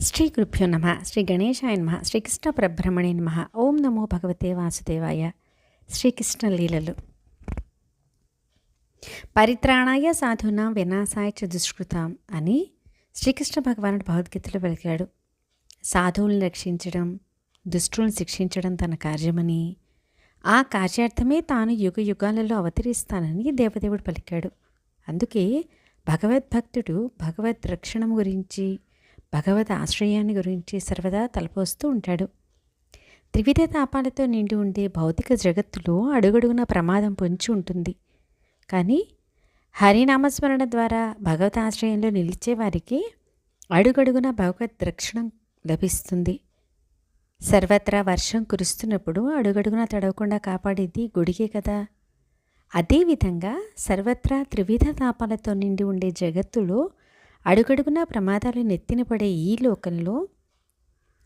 శ్రీ గురుభ్యో నమ శ్రీ గణేశాయ నమ శ్రీకృష్ణ పరబ్రహ్మణే నమ. ఓం నమో భగవతే వాసుదేవాయ. శ్రీకృష్ణ లీలలు. పరిత్రాణాయ సాధునా వినాశాయ చ దుష్కృతాం అని శ్రీకృష్ణ భగవానుడు భగవద్గీతలో పలికాడు సాధువులను రక్షించడం దుష్టులను శిక్షించడం తన కార్యమని ఆ కార్యార్థమే తాను యుగ యుగాలలో అవతరిస్తానని దేవదేవుడు పలికాడు. అందుకే భగవద్భక్తుడు భగవద్ రక్షణం గురించి భగవద్ ఆశ్రయాన్ని గురించి సర్వదా తలపోస్తూ ఉంటాడు. త్రివిధ తాపాలతో నిండి ఉండే భౌతిక జగత్తులో అడుగడుగున ప్రమాదం పొంచి ఉంటుంది. కానీ హరినామస్మరణ ద్వారా భగవత్ ఆశ్రయంలో నిలిచే వారికి అడుగడుగున భగవద్ రక్షణ లభిస్తుంది. సర్వత్రా వర్షం కురుస్తున్నప్పుడు అడుగడుగున తడవకుండా కాపాడేది గుడికే కదా. అదేవిధంగా సర్వత్రా త్రివిధ తాపాలతో నిండి ఉండే జగత్తులో అడుగడుగునా ప్రమాదాలు నెత్తిన పడే ఈ లోకంలో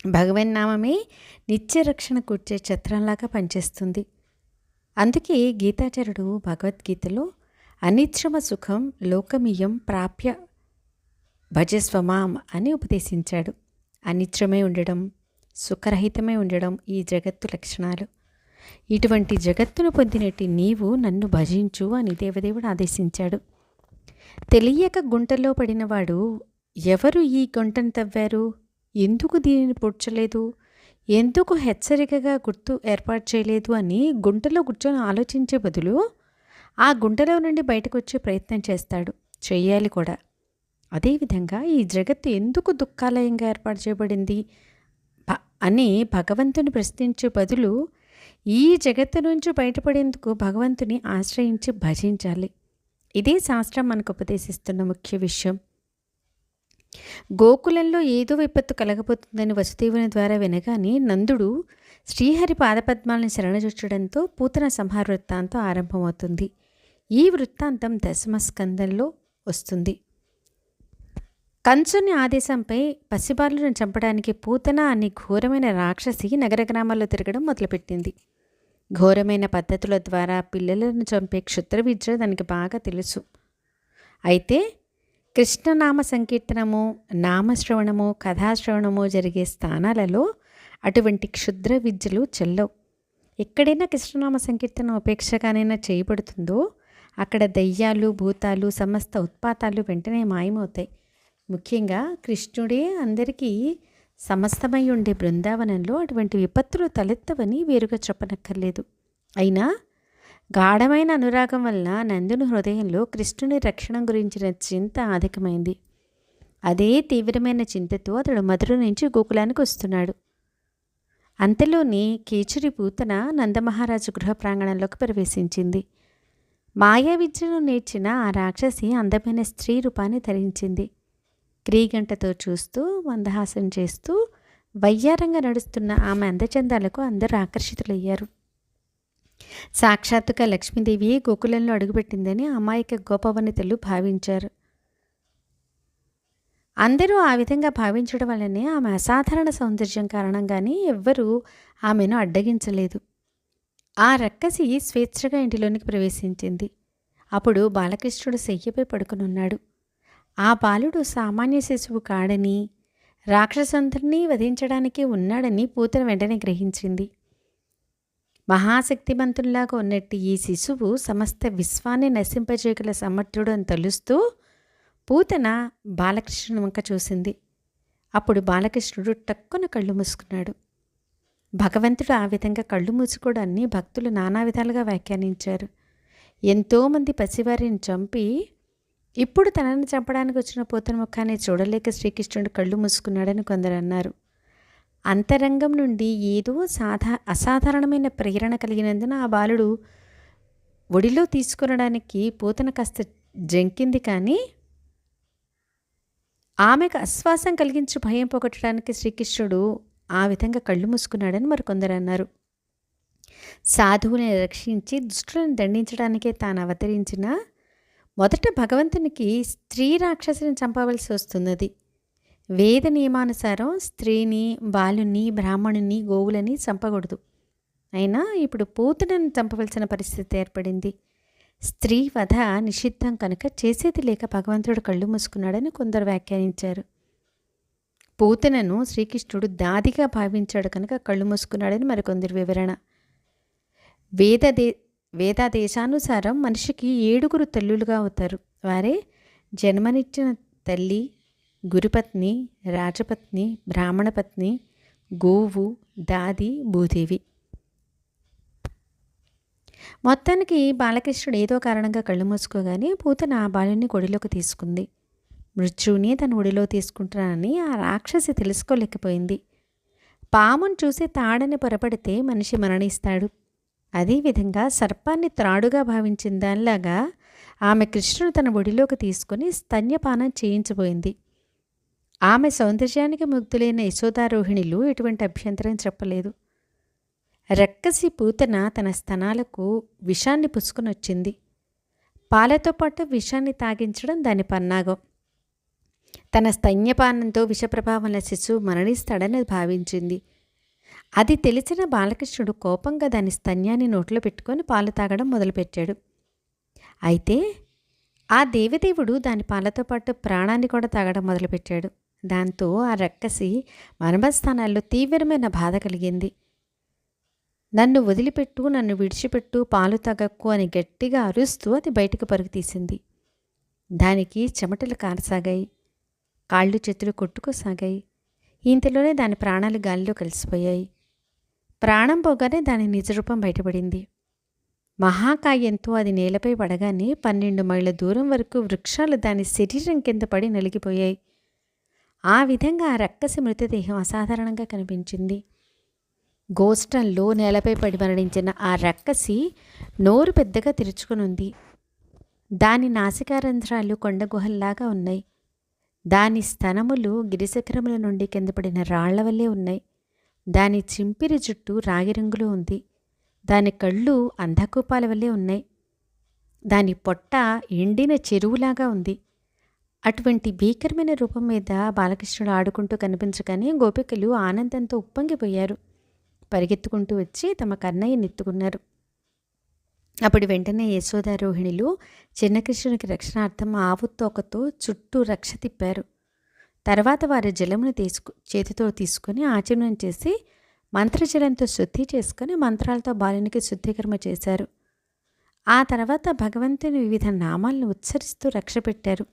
భగవన్నామమే నిత్య రక్షణ కూర్చే ఛత్రంలాగా పనిచేస్తుంది. అందుకే గీతాచార్యుడు భగవద్గీతలో అనిత్రమ సుఖం లోకమియం ప్రాప్య భజస్వమాం అని ఉపదేశించాడు. అనిత్రమే ఉండడం సుఖరహితమే ఉండడం ఈ జగత్తు లక్షణాలు. ఇటువంటి జగత్తును పొందినట్టు నీవు నన్ను భజించు అని దేవదేవుడు ఆదేశించాడు. తెలియక గుంటలో పడినవాడు ఎవరు ఈ గుంటను తవ్వారు? ఎందుకు దీనిని పూడ్చలేదు? ఎందుకు హెచ్చరికగా గుర్తు ఏర్పాటు చేయలేదు? అని గుంటలో కూర్చొని ఆలోచించే బదులు ఆ గుంటలో నుండి బయటకు వచ్చే ప్రయత్నం చేస్తాడు. చేయాలి కూడా. అదేవిధంగా ఈ జగత్తు ఎందుకు దుఃఖాలయంగా ఏర్పాటు చేయబడింది? అని భగవంతుని ప్రశ్నించే బదులు ఈ జగత్తు నుంచి బయటపడేందుకు భగవంతుని ఆశ్రయించి భజించాలి. ఇదే శాస్త్రం మనకు ఉపదేశిస్తున్న ముఖ్య విషయం. గోకులంలో ఏదో విపత్తు కలగబోతుందని వసుదేవుని ద్వారా వినగానే నందుడు శ్రీహరి పాదపద్మాలను శరణజొచ్చడంతో పూతన సంహార వృత్తాంతం ఆరంభమవుతుంది. ఈ వృత్తాంతం దశమస్కందంలో వస్తుంది. కంసుని ఆదేశంపై పసిబాలును చంపడానికి పూతన అనే ఘోరమైన రాక్షసి నగర గ్రామాల్లో తిరగడం మొదలుపెట్టింది. ఘోరమైన పద్ధతుల ద్వారా పిల్లలను చంపే క్షుద్ర విద్య దానికి బాగా తెలుసు. అయితే కృష్ణనామ సంకీర్తనము నామశ్రవణము కథాశ్రవణము జరిగే స్థానాలలో అటువంటి క్షుద్ర విద్యలు చెల్లవు. ఎక్కడైనా కృష్ణనామ సంకీర్తన ఉపేక్షగానైనా చేయబడుతుందో అక్కడ దయ్యాలు భూతాలు సమస్త ఉత్పాతాలు వెంటనే మాయమవుతాయి. ముఖ్యంగా కృష్ణుడే అందరికీ సమస్తమై ఉండే బృందావనంలో అటువంటి విపత్తులు తలెత్తవని వేరుగా చెప్పనక్కర్లేదు. అయినా గాఢమైన అనురాగం వలన నందుని హృదయంలో కృష్ణుని రక్షణ గురించిన చింత అధికమైంది. అదే తీవ్రమైన చింతతో అతడు మధుర నుంచి గోకులానికి వస్తున్నాడు. అంతలోని కేచరి పూతన నందమహారాజు గృహ ప్రాంగణంలోకి ప్రవేశించింది. మాయా విద్యను నేర్చిన ఆ రాక్షసి అందమైన స్త్రీ రూపాన్ని ధరించింది. క్రీగంటతో చూస్తూ మందహాసం చేస్తూ వయ్యారంగా నడుస్తున్న ఆమె అందచందాలకు అందరూ ఆకర్షితులయ్యారు. సాక్షాత్తుగా లక్ష్మీదేవి గోకులంలో అడుగుపెట్టిందని అమాయక గోపవనితలు భావించారు. అందరూ ఆ విధంగా భావించడం వల్లనే ఆమె అసాధారణ సౌందర్యం కారణంగానే ఎవ్వరూ ఆమెను అడ్డగించలేదు. ఆ రక్కసి స్వేచ్ఛగా ఇంటిలోనికి ప్రవేశించింది. అప్పుడు బాలకృష్ణుడు శయ్యపై పడుకునున్నాడు. ఆ బాలుడు సామాన్య శిశువు కాడని రాక్షసంతుడిని వధించడానికి ఉన్నాడని పూతన వెంటనే గ్రహించింది. మహాశక్తిమంతుల్లాగా ఉన్నట్టు ఈ శిశువు సమస్త విశ్వాన్ని నశింపజేయగల సమర్థుడు అని తలుస్తూ పూతన బాలకృష్ణుని వంక చూసింది. అప్పుడు బాలకృష్ణుడు టక్కున కళ్ళు మూసుకున్నాడు. భగవంతుడు ఆ విధంగా కళ్ళు మూసుకోవడాన్ని భక్తులు నానా విధాలుగా వ్యాఖ్యానించారు. ఎంతోమంది పసివారిని చంపి ఇప్పుడు తనని చంపడానికి వచ్చిన పోతన ముఖాన్ని చూడలేక శ్రీకృష్ణుడు కళ్ళు మూసుకున్నాడని కొందరు అన్నారు. అంతరంగం నుండి ఏదో సాధా అసాధారణమైన ప్రేరణ కలిగినందున ఆ బాలుడు ఒడిలో తీసుకునడానికి పూతన కాస్త జంకింది కానీ ఆమెకు అశ్వాసం కలిగించి భయం పోగొట్టడానికి శ్రీకృష్ణుడు ఆ విధంగా కళ్ళు మూసుకున్నాడని మరికొందరు అన్నారు. సాధువుని రక్షించి దుష్టులను దండించడానికే తాను అవతరించిన మొదట భగవంతునికి స్త్రీ రాక్షసుని చంపవలసి వస్తున్నది. వేద నియమానుసారం స్త్రీని బాలుని బ్రాహ్మణుని గోవులని చంపకూడదు. అయినా ఇప్పుడు పూతుడని చంపవలసిన పరిస్థితి ఏర్పడింది. స్త్రీ వధ నిషిద్ధం కనుక చేసేది లేక భగవంతుడు కళ్ళు మూసుకున్నాడని కొందరు వ్యాఖ్యానించారు. పూతనను శ్రీకృష్ణుడు దాదిగా భావించాడు కనుక కళ్ళు మూసుకున్నాడని మరికొందరు వివరణ. వేదదే వేదాదేశానుసారం మనిషికి ఏడుగురు తల్లులుగా అవుతారు. వారే జన్మనిచ్చిన తల్లి గురుపత్ని రాజపత్ని బ్రాహ్మణపత్ని గోవు దాది భూదేవి. మొత్తానికి బాలకృష్ణుడు ఏదో కారణంగా కళ్ళు మూసుకోగానే పూతన ఆ బాలుని కొడిలోకి తీసుకుంది. మృత్యువుని తన ఒడిలో తీసుకుంటున్నానని ఆ రాక్షసి తెలుసుకోలేకపోయింది. పామును చూసి తాడని పొరపడితే మనిషి మరణిస్తాడు. అదేవిధంగా సర్పాన్ని త్రాడుగా భావించిన దానిలాగా ఆమె కృష్ణుడు తన ఒడిలోకి తీసుకుని స్తన్యపానం చేయించబోయింది. ఆమె సౌందర్యానికి ముగ్ధులైన యశోదారోహిణులు ఎటువంటి అభ్యంతరం చెప్పలేదు. రక్కసి పూతన తన స్తనాలకు విషాన్ని పుసుకునొచ్చింది. పాలతో పాటు విషాన్ని తాగించడం దాని పన్నాగం. తన స్తన్యపానంతో విషప్రభావం శిశువు మరణిస్తాడని భావించింది. అది తెలిసిన బాలకృష్ణుడు కోపంగా దాని స్తన్యాన్ని నోట్లో పెట్టుకొని పాలు తాగడం మొదలుపెట్టాడు. అయితే ఆ దేవదేవుడు దాని పాలతో పాటు ప్రాణాన్ని కూడా తాగడం మొదలుపెట్టాడు. దాంతో ఆ రక్కసి మర్మస్థానాల్లో తీవ్రమైన బాధ కలిగింది. నన్ను వదిలిపెట్టు నన్ను విడిచిపెట్టు పాలు తగక్కు అని గట్టిగా అరుస్తూ అది బయటకు పరుగు తీసింది. దానికి చెమటలు కారసాగాయి కాళ్ళు చేతులు కొట్టుకోసాగాయి. ఇంతలోనే దాని ప్రాణాలు గాలిలో కలిసిపోయాయి. ప్రాణం పోగానే దాని నిజరూపం బయటపడింది. మహాకాయంతో అది నేలపై పడగానే పన్నెండు మైళ్ళ దూరం వరకు వృక్షాలు దాని శరీరం కింద పడి నలిగిపోయాయి. ఆ విధంగా ఆ రక్కసి మృతదేహం అసాధారణంగా కనిపించింది. గోష్టంలో నేలపై పడి మరణించిన ఆ రక్కసి నోరు పెద్దగా తెరుచుకునుంది. దాని నాసికారంధ్రాలు కొండగుహల్లాగా ఉన్నాయి. దాని స్తనములు గిరిశిఖరముల నుండి కింద పడిన రాళ్ళ వల్లే ఉన్నాయి. దాని చింపిరి జుట్టు రాగిరంగులో ఉంది. దాని కళ్ళు అంధకూపాల వల్లే ఉన్నాయి. దాని పొట్ట ఎండిన చెరువులాగా ఉంది. అటువంటి భీకరమైన రూపం మీద బాలకృష్ణుడు ఆడుకుంటూ కనిపించగానే గోపికలు ఆనందంతో ఉప్పొంగిపోయారు. పరిగెత్తుకుంటూ వచ్చి తమ కన్నయ్య నెత్తుకున్నారు. అప్పుడు వెంటనే యశోదారోహిణులు చిన్నకృష్ణునికి రక్షణార్థం ఆవు తోకతో చుట్టూ రక్ష తిప్పారు. తర్వాత వారి జలమును తీసుకు చేతితో తీసుకొని ఆచమనం చేసి మంత్రజలంతో శుద్ధి చేసుకొని మంత్రాలతో బాలునికి శుద్ధికర్మ చేశారు. ఆ తర్వాత భగవంతుని వివిధ నామాలను ఉచ్చరిస్తూ రక్షపెట్టారు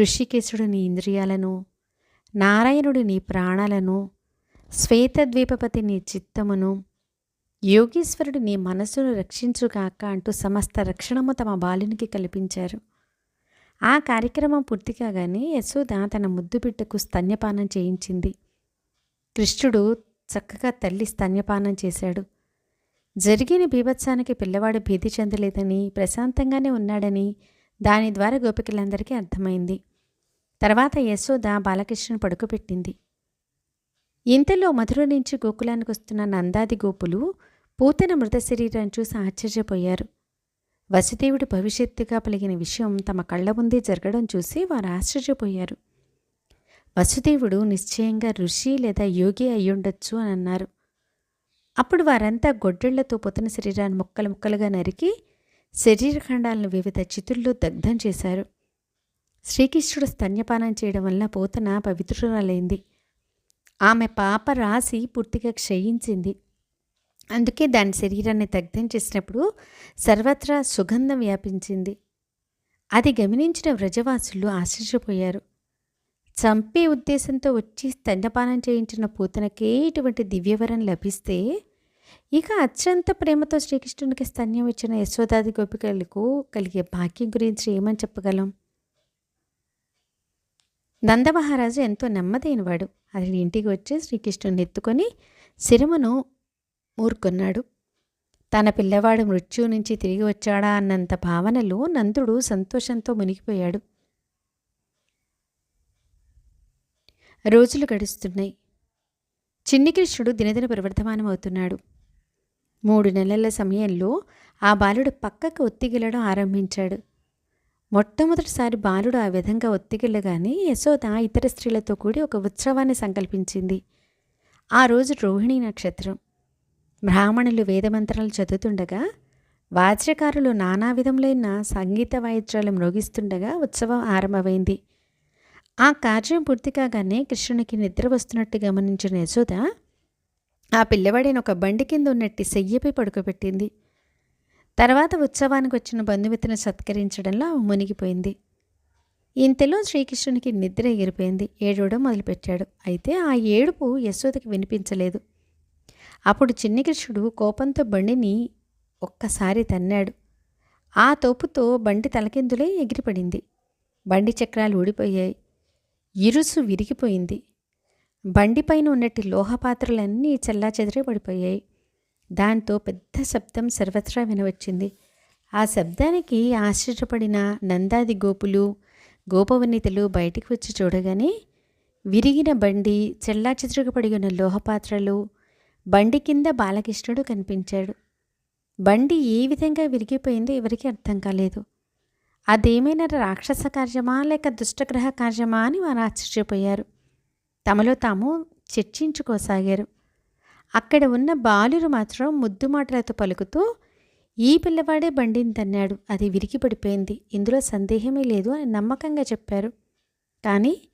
ఋషికేశుడు నీ ఇంద్రియాలను నారాయణుడు నీ ప్రాణాలను శ్వేతద్వీపపతి నీ చిత్తమును యోగీశ్వరుడు నీ మనస్సును రక్షించుగాక అంటూ సమస్త రక్షణము తమ బాలునికి కల్పించారు. ఆ కార్యక్రమం పూర్తి కాగానే యశోద తన ముద్దు బిడ్డకు స్తన్యపానం చేయించింది. కృష్ణుడు చక్కగా తల్లి స్తన్యపానం చేశాడు. జరిగిన బీభత్సానికి పిల్లవాడు భీతి చెందలేదని ప్రశాంతంగానే ఉన్నాడని దాని ద్వారా గోపికలందరికీ అర్థమైంది. తర్వాత యశోద బాలకృష్ణను పడుకోబెట్టింది. ఇంతలో మధుర నుంచి గోకులానికి వస్తున్న నందాది గోపులు పూతన మృత శరీరం చూసి ఆశ్చర్యపోయారు. వసుదేవుడి భవిష్యత్తుగా పలిగిన విషయం తమ కళ్ళ ముందే జరగడం చూసి వారు ఆశ్చర్యపోయారు. వసుదేవుడు నిశ్చయంగా ఋషి లేదా యోగి అయ్యుండొచ్చు అని అన్నారు. అప్పుడు వారంతా గొడ్డళ్ళతో పొతన శరీరాన్ని ముక్కలు ముక్కలుగా నరికి శరీరఖండాలను వివిధ చితుల్లో దగ్ధం చేశారు. శ్రీకృష్ణుడు స్తన్యపానం చేయడం వల్ల పోతన పవిత్రురాలైంది. ఆమె పాప రాసి పూర్తిగా క్షయించింది. అందుకే దాని శరీరాన్ని దగ్ధం చేసినప్పుడు సర్వత్రా సుగంధం వ్యాపించింది. అది గమనించిన వ్రజవాసులు ఆశ్చర్యపోయారు. చంపే ఉద్దేశంతో వచ్చి స్తన్యపానం చేయించిన పూతనకే ఇటువంటి దివ్యవరం లభిస్తే ఇక అత్యంత ప్రేమతో శ్రీకృష్ణునికి స్తన్యం ఇచ్చిన యశోదాది గోపికలకు కలిగే భాగ్యం గురించి ఏమని చెప్పగలం? నందమహారాజు ఎంతో నెమ్మదైనవాడు. అతని ఇంటికి వచ్చి శ్రీకృష్ణుని ఎత్తుకొని శిరమును ఊరుకున్నాడు తన పిల్లవాడు మృత్యు నుంచి తిరిగి వచ్చాడా అన్నంత భావనలో నందుడు సంతోషంతో మునిగిపోయాడు. రోజులు గడుస్తున్నాయి. చిన్ని కృష్ణుడు దినదిన ప్రవర్ధమానం అవుతున్నాడు మూడు నెలల సమయంలో ఆ బాలుడు పక్కకు ఒత్తిగిలడం ఆరంభించాడు. మొట్టమొదటిసారి బాలుడు ఆ విధంగా ఒత్తిగిల్లగానే యశోద ఇతర స్త్రీలతో కూడి ఒక ఉత్సవాన్ని సంకల్పించింది. ఆ రోజు రోహిణీ నక్షత్రం. బ్రాహ్మణులు వేదమంత్రాలు చదువుతుండగా వాద్యకారులు నానా విధములైన సంగీత వాయిద్యాలు మ్రోగిస్తుండగా ఉత్సవం ఆరంభమైంది. ఆ కార్యం పూర్తి కాగానే కృష్ణునికి నిద్ర వస్తున్నట్టు గమనించిన యశోద ఆ పిల్లవాడిని ఒక బండి కింద ఉన్నట్టు సెయ్యపై పడుకోబెట్టింది. తర్వాత ఉత్సవానికి వచ్చిన బంధుమిత్రులను సత్కరించడంలో ఆమె మునిగిపోయింది. ఇంతలో శ్రీకృష్ణునికి నిద్ర ఎగిరిపోయింది. ఏడవడం మొదలుపెట్టాడు. అయితే ఆ ఏడుపు యశోదకి వినిపించలేదు. అప్పుడు చిన్నికృష్ణుడు కోపంతో బండిని ఒక్కసారి తన్నాడు. ఆ తోపుతో బండి తలకిందులై ఎగిరిపడింది. బండి చక్రాలు ఊడిపోయాయి. ఇరుసు విరిగిపోయింది. బండిపైన ఉన్నట్టు లోహపాత్రలన్నీ చెల్లాచెదిరి పడిపోయాయి. దాంతో పెద్ద శబ్దం సర్వత్రా వినవచ్చింది. ఆ శబ్దానికి ఆశ్చర్యపడిన నందాది గోపులు గోపవనితలు బయటికి వచ్చి చూడగానే విరిగిన బండి చెల్లాచెదురుగా ఉన్న లోహపాత్రలు బండి కింద బాలకృష్ణుడు కనిపించాడు. బండి ఏ విధంగా విరిగిపోయిందో ఎవరికీ అర్థం కాలేదు. అదేమైనా రాక్షస కార్యమా లేక దుష్టగ్రహ కార్యమా అని వారు ఆశ్చర్యపోయారు. తమలో తాము చర్చించుకోసాగారు. అక్కడ ఉన్న బాలురు మాత్రం ముద్దు మాటలతో పలుకుతూ ఈ పిల్లవాడే బండిని తన్నాడు. అది విరిగి పడిపోయింది ఇందులో సందేహమే లేదు అని నమ్మకంగా చెప్పారు. కానీ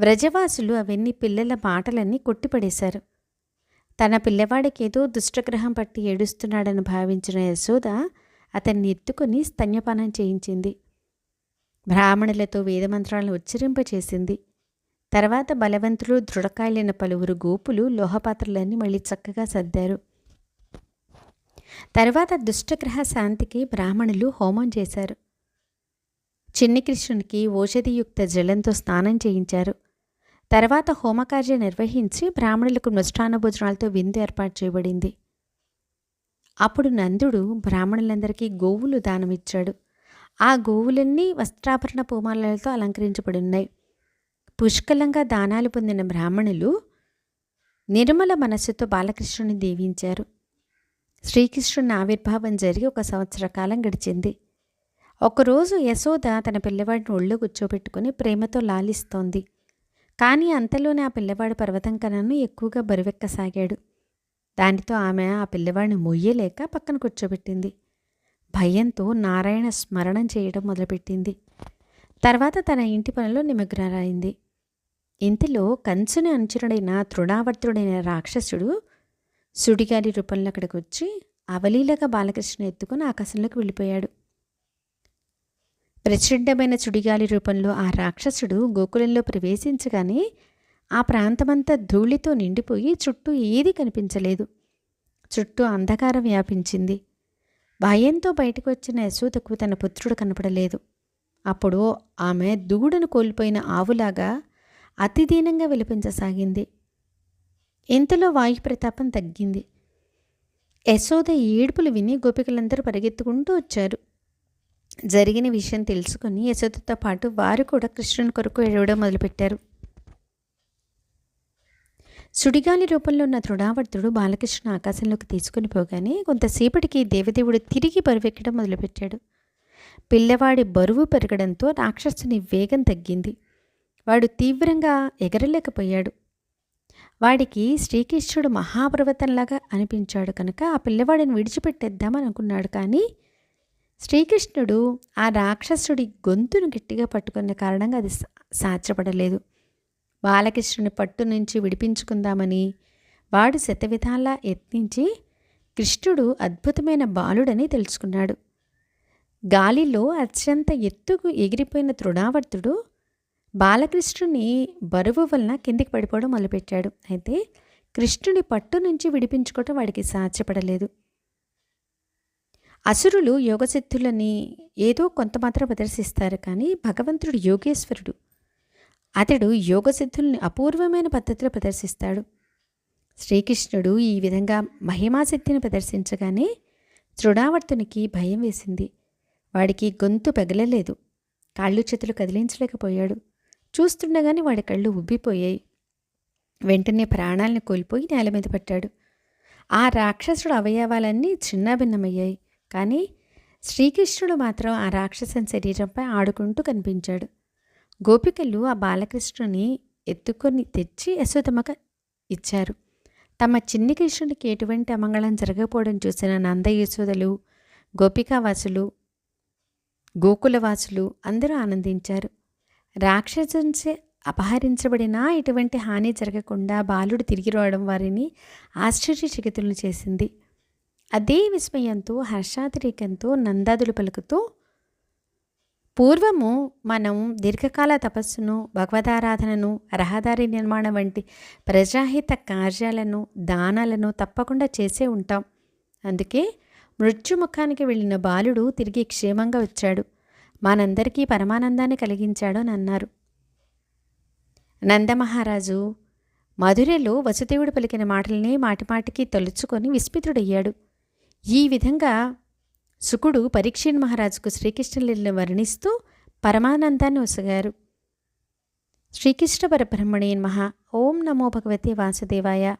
వ్రజవాసులు అవన్నీ పిల్లల మాటలన్నీ కొట్టిపడేశారు. తన పిల్లవాడికి ఏదో దుష్టగ్రహం పట్టి ఏడుస్తున్నాడని భావించిన యశోద అతన్ని ఎత్తుకుని స్తన్యపానం చేయించింది. బ్రాహ్మణులతో వేదమంత్రాలను ఉచ్చరింపచేసింది. తర్వాత బలవంతులు దృఢకాయలైన పలువురు గోపులు లోహపాత్రలన్నీ మళ్ళీ చక్కగా సర్దారు. తర్వాత దుష్టగ్రహ శాంతికి బ్రాహ్మణులు హోమం చేశారు. చిన్ని కృష్ణునికి ఓషధియుక్త జలంతో స్నానం చేయించారు. తర్వాత హోమకార్యం నిర్వహించి బ్రాహ్మణులకు మృష్టాన్న భోజనాలతో విందు ఏర్పాటు చేయబడింది. అప్పుడు నందుడు బ్రాహ్మణులందరికీ గోవులు దానమిచ్చాడు. ఆ గోవులన్నీ వస్త్రాభరణ పూమాలతో అలంకరించబడి ఉన్నాయి పుష్కలంగా దానాలు పొందిన బ్రాహ్మణులు నిర్మల మనస్సుతో బాలకృష్ణుని దీవించారు. శ్రీకృష్ణుని ఆవిర్భావం జరిగి ఒక సంవత్సర కాలం గడిచింది. ఒకరోజు యశోద తన పిల్లవాడిని ఒళ్ళో కూర్చోబెట్టుకుని ప్రేమతో లాలిస్తోంది. కానీ అంతలోనే ఆ పిల్లవాడు పర్వతం కనను ఎక్కువగా బరువెక్కసాగాడు. దానితో ఆమె ఆ పిల్లవాడిని మొయ్యలేక పక్కన కూర్చోబెట్టింది. భయంతో నారాయణ స్మరణం చేయడం మొదలుపెట్టింది. తర్వాత తన ఇంటి పనిలో నిమగ్నరాయింది. ఇంతలో కంచుని అనుచరుడైన తృణావర్తుడైన రాక్షసుడు సుడిగాలి రూపంలో అక్కడికి వచ్చి అవలీలగా బాలకృష్ణ ఎత్తుకుని ఆకాశంలోకి వెళ్ళిపోయాడు. ప్రచండమైన చుడిగాలి రూపంలో ఆ రాక్షసుడు గోకులంలో ప్రవేశించగానే ఆ ప్రాంతమంతా ధూళితో నిండిపోయి చుట్టూ ఏది కనిపించలేదు. చుట్టూ అంధకారం వ్యాపించింది. భయంతో బయటకు వచ్చిన యశోదకు తన పుత్రుడు కనపడలేదు. అప్పుడు ఆమె దూడను కోల్పోయిన ఆవులాగా అతిదీనంగా విలపించసాగింది. ఇంతలో వాయు ప్రతాపం తగ్గింది. యశోద ఏడుపులు విని గోపికలందరూ పరిగెత్తుకుంటూ వచ్చారు. జరిగిన విషయం తెలుసుకొని యశోదతో పాటు వారు కూడా కృష్ణుని కొరకు ఏడవడం మొదలుపెట్టారు. సుడిగాలి రూపంలో ఉన్న తృణావర్తుడు బాలకృష్ణ ఆకాశంలోకి తీసుకుని పోగానే కొంతసేపటికి దేవదేవుడు తిరిగి బరువెక్కడం మొదలుపెట్టాడు. పిల్లవాడి బరువు పెరగడంతో రాక్షసుని వేగం తగ్గింది. వాడు తీవ్రంగా ఎగరలేకపోయాడు. వాడికి శ్రీకృష్ణుడు మహాపర్వతంలాగా అనిపించాడు కనుక ఆ పిల్లవాడిని విడిచిపెట్టేద్దామని అనుకున్నాడు కానీ శ్రీకృష్ణుడు ఆ రాక్షసుడి గొంతును గట్టిగా పట్టుకున్న కారణంగా అది సాధ్యపడలేదు. బాలకృష్ణుని పట్టు నుంచి విడిపించుకుందామని వాడు శతవిధాలా యత్నించి కృష్ణుడు అద్భుతమైన బాలుడని తెలుసుకున్నాడు. గాలిలో అత్యంత ఎత్తుకు ఎగిరిపోయిన తృణావర్తుడు బాలకృష్ణుని బరువు వలన కిందికి పడిపోవడం మొదలుపెట్టాడు. అయితే కృష్ణుని పట్టు నుంచి విడిపించుకోవటం వాడికి సాధ్యపడలేదు. అసురులు యోగసిద్ధులని ఏదో కొంతమాత్రం ప్రదర్శిస్తారు కానీ భగవంతుడు యోగేశ్వరుడు. అతడు యోగసిద్ధుల్ని అపూర్వమైన పద్ధతిలో ప్రదర్శిస్తాడు. శ్రీకృష్ణుడు ఈ విధంగా మహిమాశక్తిని ప్రదర్శించగానే తృణావర్తునికి భయం వేసింది. వాడికి గొంతు పెగలలేదు. కాళ్ళు చేతులు కదిలించలేకపోయాడు. చూస్తుండగానే వాడి కళ్ళు ఉబ్బిపోయాయి. వెంటనే ప్రాణాలను కోల్పోయి నేల మీద పట్టాడు. ఆ రాక్షసుడు అవయవాలన్నీ చిన్నాభిన్నమయ్యాయి. కానీ శ్రీకృష్ణుడు మాత్రం ఆ రాక్షసన్ శరీరంపై ఆడుకుంటూ కనిపించాడు. గోపికలు ఆ బాలకృష్ణుని ఎత్తుకొని తెచ్చి యశోదమ్మక ఇచ్చారు. తమ చిన్ని కృష్ణుడికి ఎటువంటి అమంగళం జరగకపోవడం చూసిన నంద యశోదలు గోపికావాసులు గోకులవాసులు అందరూ ఆనందించారు. రాక్షసుని అపహరించబడినా ఎటువంటి హాని జరగకుండా బాలుడు తిరిగి రావడం వారిని ఆశ్చర్యచకితులను చేసింది. అదే విస్మయంతో హర్షాతిరేకంతో నందాదులు పలుకుతూ పూర్వము మనం దీర్ఘకాల తపస్సును భగవదారాధనను రహదారి నిర్మాణం వంటి ప్రజాహిత కార్యాలను దానాలను తప్పకుండా చేసే ఉంటాం. అందుకే మృత్యుముఖానికి వెళ్ళిన బాలుడు తిరిగి క్షేమంగా వచ్చాడు. మనందరికీ పరమానందాన్ని కలిగించాడు అని అన్నారు. నందమహారాజు మధురలో వసుదేవుడు పలికిన మాటల్ని మాటిమాటికి తలుచుకొని విస్మితుడయ్యాడు. ఈ విధంగా శుకుడు పరీక్షణ్ మహారాజుకు శ్రీకృష్ణలీలను వర్ణిస్తూ పరమానందాన్ని ఒసగారు శ్రీకృష్ణ పరబ్రహ్మణే మహా ఓం నమో భగవతే వాసుదేవాయ.